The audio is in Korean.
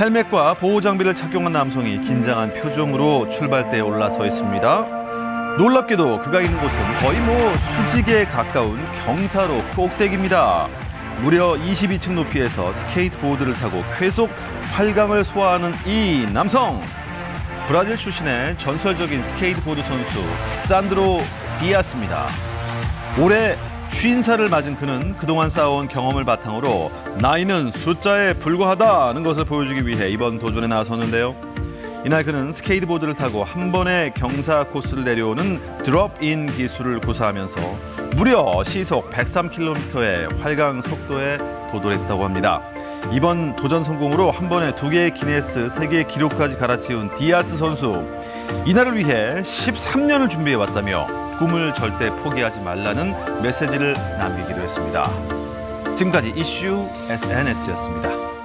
헬멧과 보호 장비를 착용한 남성이 긴장한 표정으로 출발대에 올라서 있습니다. 놀랍게도 그가 있는 곳은 거의 뭐 수직에 가까운 경사로 꼭대기입니다. 무려 22층 높이에서 스케이트보드를 타고 쾌속 활강을 소화하는 이 남성. 브라질 출신의 전설적인 스케이트보드 선수 산드로 디아스입니다. 올해 50살을 맞은 그는 그동안 쌓아온 경험을 바탕으로 나이는 숫자에 불과하다는 것을 보여주기 위해 이번 도전에 나섰는데요. 이날 그는 스케이트보드를 타고 한 번에 경사 코스를 내려오는 드롭인 기술을 구사하면서 무려 시속 103km의 활강 속도에 도달했다고 합니다. 이번 도전 성공으로 한 번에 두 개의 기네스 세계 기록까지 갈아치운 디아스 선수. 이날을 위해 13년을 준비해 왔다며 꿈을 절대 포기하지 말라는 메시지를 남기기도 했습니다. 지금까지 이슈 SNS였습니다.